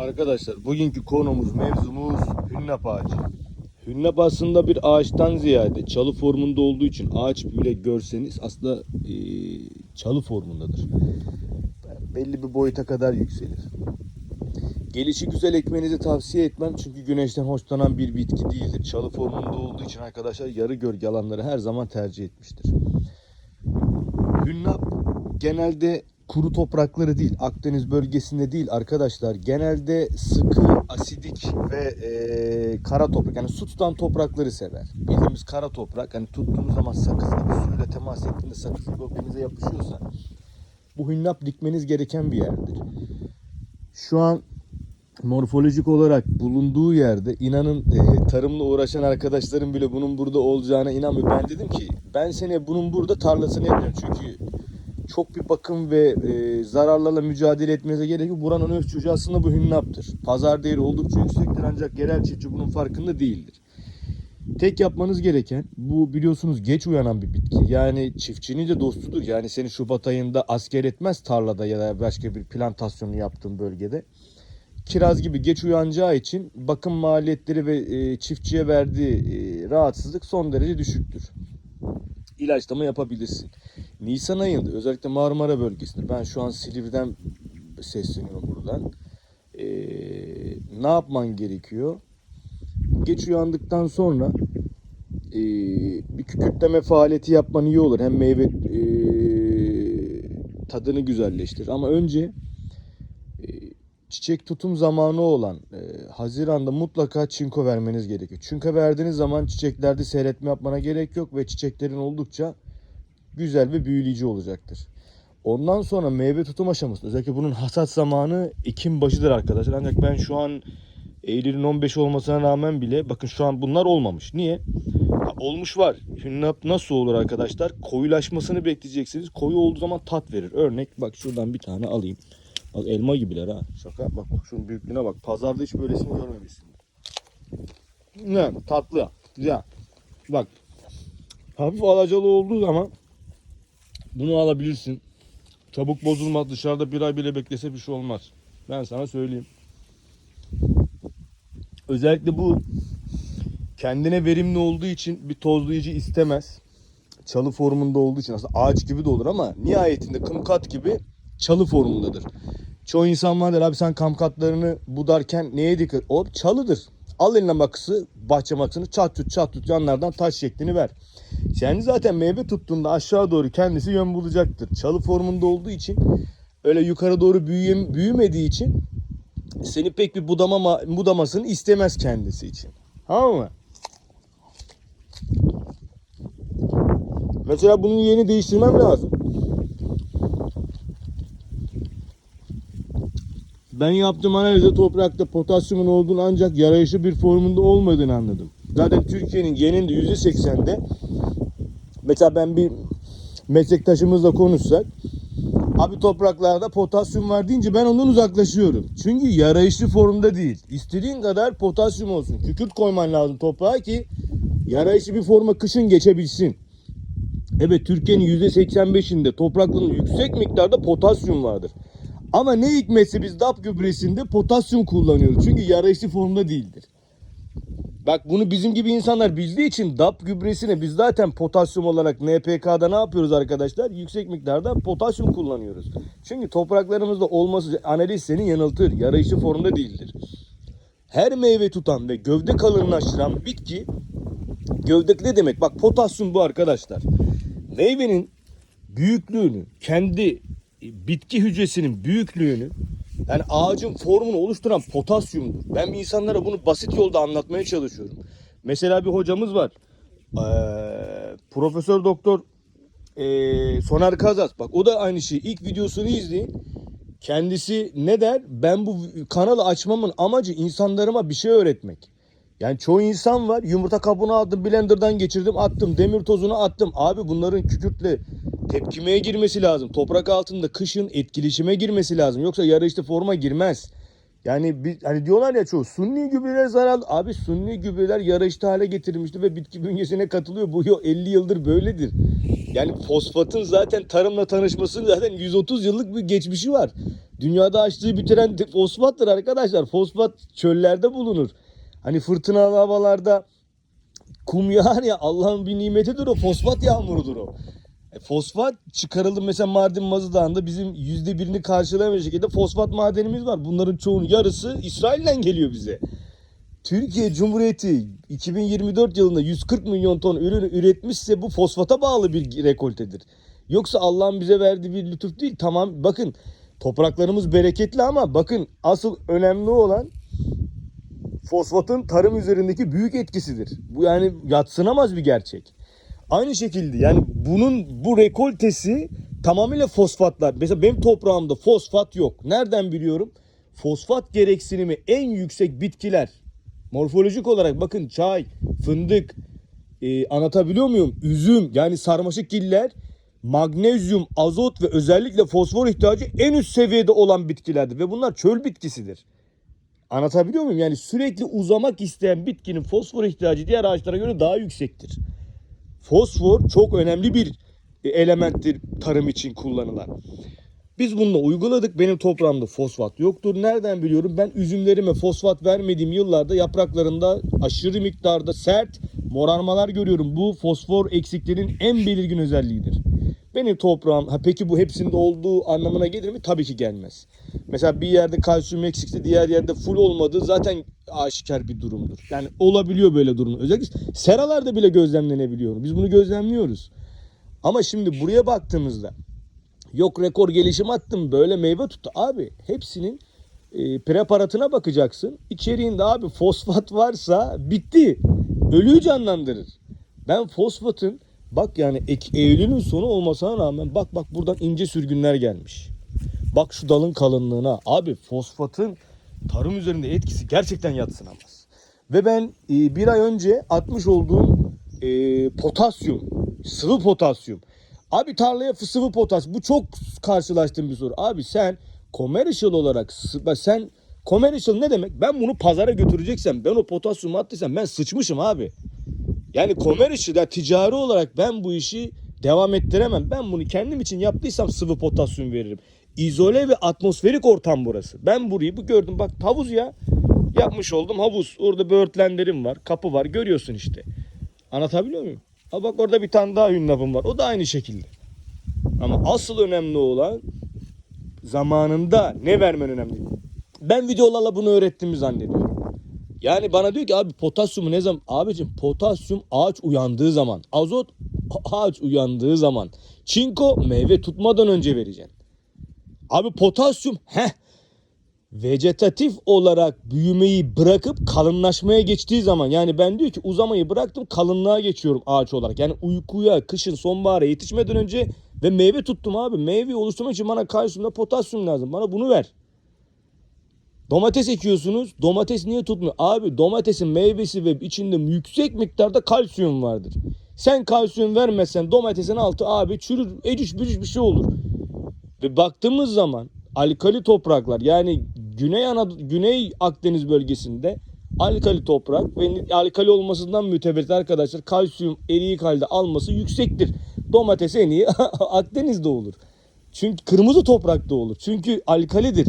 Arkadaşlar bugünkü konumuz mevzumuz hünnap ağacı. Hünnap aslında bir ağaçtan ziyade çalı formunda olduğu için ağaç bile görseniz aslında e, çalı formundadır. Belli bir boyuta kadar yükselir. Gelişi güzel ekmenizi tavsiye etmem çünkü güneşten hoşlanan bir bitki değildir. Çalı formunda olduğu için arkadaşlar yarı gölge alanları her zaman tercih etmiştir. Hünnap genelde kuru toprakları değil, Akdeniz bölgesinde değil arkadaşlar. Genelde sıkı, asidik ve e, kara toprak yani su tutan toprakları sever. Bildiğimiz kara toprak hani tuttuğunuz zaman sakız gibi suyla temas ettiğinde sakız gibi yapışıyorsa bu hünnap dikmeniz gereken bir yerdir. Şu an morfolojik olarak bulunduğu yerde inanın e, tarımla uğraşan arkadaşlarım bile bunun burada olacağına inanmıyor. Ben dedim ki ben seni bunun burada tarlasını yapacağım çünkü çok bir bakım ve e, zararlarla mücadele etmenize gerek yok. Buranın öz çocuğu aslında bu hünnaptır. Pazar değeri oldukça yüksektir ancak yerel çiftçi bunun farkında değildir. Tek yapmanız gereken bu biliyorsunuz geç uyanan bir bitki. Yani çiftçinin de dostudur. Yani seni Şubat ayında asker etmez tarlada ya da başka bir plantasyonu yaptığın bölgede. Kiraz gibi geç uyanacağı için bakım maliyetleri ve e, çiftçiye verdiği e, rahatsızlık son derece düşüktür. İlaçlama yapabilirsin. Nisan ayında özellikle Marmara bölgesinde ben şu an Silivri'den sesleniyorum buradan. Ee, ne yapman gerekiyor? Geç uyandıktan sonra ee, bir kükürtleme faaliyeti yapman iyi olur. Hem meyve ee, tadını güzelleştirir. Ama önce çiçek tutum zamanı olan e, Haziran'da mutlaka çinko vermeniz gerekiyor. Çinko verdiğiniz zaman çiçeklerde seyretme yapmana gerek yok ve çiçeklerin oldukça güzel ve büyüleyici olacaktır. Ondan sonra meyve tutum aşaması özellikle bunun hasat zamanı Ekim başıdır arkadaşlar. Ancak ben şu an Eylül'ün 15 olmasına rağmen bile bakın şu an bunlar olmamış. Niye? Ha, olmuş var. Hünnap nasıl olur arkadaşlar? Koyulaşmasını bekleyeceksiniz. Koyu olduğu zaman tat verir. Örnek bak şuradan bir tane alayım. Bak elma gibiler ha. Şaka. Bak şunun büyüklüğüne bak. Pazarda hiç böylesini görmemişsin. Ne? Tatlı. Güzel. Bak. Hafif alacalı olduğu zaman bunu alabilirsin. Çabuk bozulmaz. Dışarıda bir ay bile beklese bir şey olmaz. Ben sana söyleyeyim. Özellikle bu kendine verimli olduğu için bir tozlayıcı istemez. Çalı formunda olduğu için aslında ağaç gibi de olur ama nihayetinde kımkat gibi çalı formundadır. Çoğu insan var der abi sen kamkatlarını budarken neye dikkat? O çalıdır. Al eline makası, bahçe makasını çat tut çat tut yanlardan taş şeklini ver. Sen zaten meyve tuttuğunda aşağı doğru kendisi yön bulacaktır. Çalı formunda olduğu için öyle yukarı doğru büyüyem, büyümediği için seni pek bir budama, budamasını istemez kendisi için. Tamam mı? Mesela bunun yerini değiştirmem lazım. Ben yaptığım analizde toprakta potasyumun olduğunu ancak yarayışı bir formunda olmadığını anladım. Zaten Türkiye'nin genelinde %80'de mesela ben bir meslektaşımızla konuşsak abi topraklarda potasyum var deyince ben ondan uzaklaşıyorum. Çünkü yarayışlı formda değil. İstediğin kadar potasyum olsun. Kükürt koyman lazım toprağa ki yarayışlı bir forma kışın geçebilsin. Evet Türkiye'nin %85'inde toprakların yüksek miktarda potasyum vardır. Ama ne hikmetse biz DAP gübresinde potasyum kullanıyoruz. Çünkü yarayışlı formda değildir. Bak bunu bizim gibi insanlar bildiği için DAP gübresine biz zaten potasyum olarak NPK'da ne yapıyoruz arkadaşlar? Yüksek miktarda potasyum kullanıyoruz. Çünkü topraklarımızda olması analiz seni yanıltır. Yarayışlı formda değildir. Her meyve tutan ve gövde kalınlaştıran bitki gövde ne demek? Bak potasyum bu arkadaşlar. Meyvenin büyüklüğünü, kendi bitki hücresinin büyüklüğünü yani ağacın formunu oluşturan potasyumdur. Ben insanlara bunu basit yolda anlatmaya çalışıyorum. Mesela bir hocamız var. Ee, Profesör Doktor ee, Soner Kazas. Bak o da aynı şey. İlk videosunu izleyin. Kendisi ne der? Ben bu kanalı açmamın amacı insanlarıma bir şey öğretmek. Yani çoğu insan var. Yumurta kabuğunu aldım, blenderdan geçirdim, attım. Demir tozunu attım. Abi bunların kükürtle tepkimeye girmesi lazım. Toprak altında kışın etkileşime girmesi lazım. Yoksa yarışta forma girmez. Yani bir, hani diyorlar ya çoğu sunni gübreler zararlı. Abi sunni gübreler yarışta hale getirilmişti ve bitki bünyesine katılıyor. Bu 50 yıldır böyledir. Yani fosfatın zaten tarımla tanışmasının zaten 130 yıllık bir geçmişi var. Dünyada açtığı bitiren fosfattır arkadaşlar. Fosfat çöllerde bulunur. Hani fırtınalı havalarda kum yağar ya Allah'ın bir nimetidir o. Fosfat yağmurudur o. E, fosfat çıkarıldı mesela Mardin Mazı Dağı'nda bizim yüzde birini karşılayamayacak şekilde fosfat madenimiz var. Bunların çoğunun yarısı İsrail'den geliyor bize. Türkiye Cumhuriyeti 2024 yılında 140 milyon ton ürünü üretmişse bu fosfata bağlı bir rekoltedir. Yoksa Allah'ın bize verdiği bir lütuf değil. Tamam bakın topraklarımız bereketli ama bakın asıl önemli olan fosfatın tarım üzerindeki büyük etkisidir. Bu yani yatsınamaz bir gerçek. Aynı şekilde yani bunun bu rekoltesi tamamıyla fosfatlar. Mesela benim toprağımda fosfat yok. Nereden biliyorum? Fosfat gereksinimi en yüksek bitkiler. Morfolojik olarak bakın çay, fındık, e, anlatabiliyor muyum? Üzüm yani sarmaşıkgiller magnezyum, azot ve özellikle fosfor ihtiyacı en üst seviyede olan bitkilerdir. Ve bunlar çöl bitkisidir. Anlatabiliyor muyum? Yani sürekli uzamak isteyen bitkinin fosfor ihtiyacı diğer ağaçlara göre daha yüksektir. Fosfor çok önemli bir elementtir tarım için kullanılan. Biz bunu uyguladık. Benim toprağımda fosfat yoktur. Nereden biliyorum? Ben üzümlerime fosfat vermediğim yıllarda yapraklarında aşırı miktarda sert morarmalar görüyorum. Bu fosfor eksikliğinin en belirgin özelliğidir. Benim toprağım, ha peki bu hepsinde olduğu anlamına gelir mi? Tabii ki gelmez. Mesela bir yerde kalsiyum eksikse diğer yerde full olmadığı zaten aşikar bir durumdur. Yani olabiliyor böyle durum. Özellikle seralarda bile gözlemlenebiliyor. Biz bunu gözlemliyoruz. Ama şimdi buraya baktığımızda yok rekor gelişim attım böyle meyve tuttu. Abi hepsinin e, preparatına bakacaksın. İçeriğinde abi fosfat varsa bitti. Ölüyü canlandırır. Ben fosfatın bak yani Ek- Eylül'ün sonu olmasına rağmen bak bak buradan ince sürgünler gelmiş. Bak şu dalın kalınlığına. Abi fosfatın tarım üzerinde etkisi gerçekten yatsınamaz. Ve ben e, bir ay önce atmış olduğum e, potasyum, sıvı potasyum. Abi tarlaya sıvı potasyum. Bu çok karşılaştığım bir soru. Abi sen commercial olarak sen commercial ne demek? Ben bunu pazara götüreceksem ben o potasyumu attıysam ben sıçmışım abi. Yani commercial yani ticari olarak ben bu işi devam ettiremem. Ben bunu kendim için yaptıysam sıvı potasyum veririm. İzole ve atmosferik ortam burası. Ben burayı bu gördüm bak havuz ya. Yapmış oldum havuz. Orada böğürtlenlerim var. Kapı var. Görüyorsun işte. Anlatabiliyor muyum? Ha bak orada bir tane daha hünnapım var. O da aynı şekilde. Ama asıl önemli olan zamanında ne vermen önemli. Ben videolarla bunu öğrettiğimi zannediyorum. Yani bana diyor ki abi potasyumu ne zaman? Abicim potasyum ağaç uyandığı zaman. Azot ağaç uyandığı zaman. Çinko meyve tutmadan önce vereceksin. Abi potasyum heh vegetatif olarak büyümeyi bırakıp kalınlaşmaya geçtiği zaman yani ben diyor ki uzamayı bıraktım kalınlığa geçiyorum ağaç olarak. Yani uykuya kışın sonbahara yetişmeden önce ve meyve tuttum abi. Meyve oluşturmak için bana kalsiyumla potasyum lazım. Bana bunu ver. Domates ekiyorsunuz. Domates niye tutmuyor? Abi domatesin meyvesi ve içinde yüksek miktarda kalsiyum vardır. Sen kalsiyum vermezsen domatesin altı abi çürür, ecüş bücüş bir şey olur. Ve baktığımız zaman alkali topraklar yani Güney Anadolu, Güney Akdeniz bölgesinde alkali toprak ve alkali olmasından mütevellit arkadaşlar kalsiyum eriyik halde alması yüksektir. Domates en iyi Akdeniz'de olur. Çünkü kırmızı toprakta olur. Çünkü alkalidir.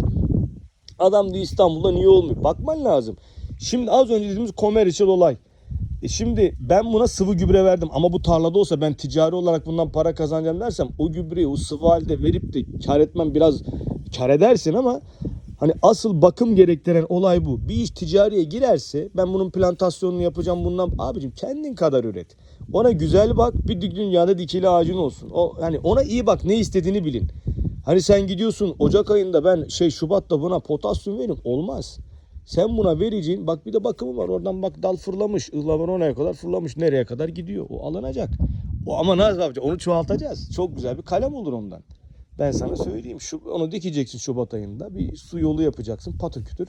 Adam diyor İstanbul'da niye olmuyor? Bakman lazım. Şimdi az önce dediğimiz commercial olay. E şimdi ben buna sıvı gübre verdim ama bu tarlada olsa ben ticari olarak bundan para kazanacağım dersem o gübreyi o sıvı halde verip de kar etmem biraz kar edersin ama hani asıl bakım gerektiren olay bu. Bir iş ticariye girerse ben bunun plantasyonunu yapacağım bundan abicim kendin kadar üret. Ona güzel bak bir dünyada dikili ağacın olsun. O hani ona iyi bak ne istediğini bilin. Hani sen gidiyorsun Ocak ayında ben şey Şubat'ta buna potasyum verin olmaz. Sen buna vereceğin bak bir de bakımı var. Oradan bak dal fırlamış. ıhlamur oraya kadar fırlamış. Nereye kadar gidiyor? O alınacak. O ama nasıl yapacak? Onu çoğaltacağız. Çok güzel bir kalem olur ondan. Ben sana söyleyeyim. Şu, onu dikeceksin Şubat ayında. Bir su yolu yapacaksın. Patakütür.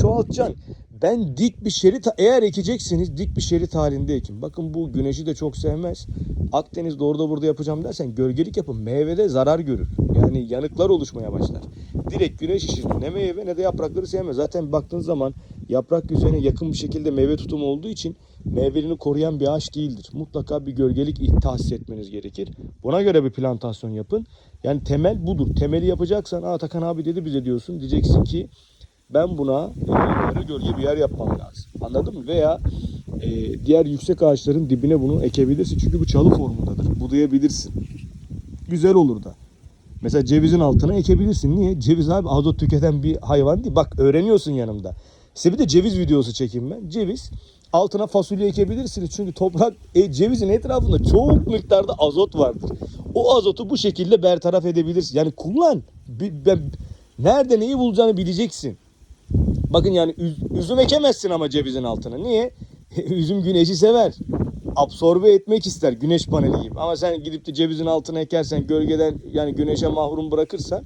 Çoğaltacaksın. Ben dik bir şerit eğer ekecekseniz dik bir şerit halinde ekin. Bakın bu güneşi de çok sevmez. Akdeniz'de orada burada yapacağım dersen gölgelik yapın. Meyvede zarar görür. Yani yanıklar oluşmaya başlar. Direkt güneş ışığını ne meyve ne de yaprakları sevmez. Zaten baktığın zaman yaprak yüzeyine yakın bir şekilde meyve tutumu olduğu için meyvelerini koruyan bir ağaç değildir. Mutlaka bir gölgelik tahsis etmeniz gerekir. Buna göre bir plantasyon yapın. Yani temel budur. Temeli yapacaksan Atakan abi dedi bize diyorsun. Diyeceksin ki ben buna e, yarı gölge bir yer yapmam lazım. Anladın mı? Veya e, diğer yüksek ağaçların dibine bunu ekebilirsin. Çünkü bu çalı formundadır. Budayabilirsin. Güzel olur da. Mesela cevizin altına ekebilirsin. Niye? Ceviz abi azot tüketen bir hayvan değil. Bak öğreniyorsun yanımda. Size bir de ceviz videosu çekeyim ben. Ceviz altına fasulye ekebilirsiniz. Çünkü toprak e, cevizin etrafında çok miktarda azot vardır. O azotu bu şekilde bertaraf edebilirsin. Yani kullan. Ben- nerede neyi bulacağını bileceksin. Bakın yani üz- üzüm ekemezsin ama cevizin altına. Niye? üzüm güneşi sever. Absorbe etmek ister güneş paneli gibi. Ama sen gidip de cevizin altına ekersen gölgeden yani güneşe mahrum bırakırsan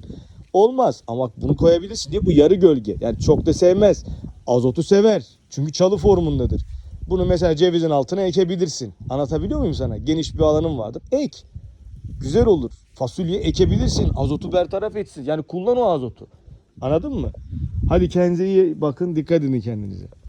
olmaz. Ama bunu koyabilirsin diye bu yarı gölge. Yani çok da sevmez. Azotu sever. Çünkü çalı formundadır. Bunu mesela cevizin altına ekebilirsin. Anlatabiliyor muyum sana? Geniş bir alanın vardır. Ek. Güzel olur. Fasulye ekebilirsin. Azotu bertaraf etsin. Yani kullan o azotu. Anladın mı? Hadi kendinize iyi bakın. Dikkat edin kendinize.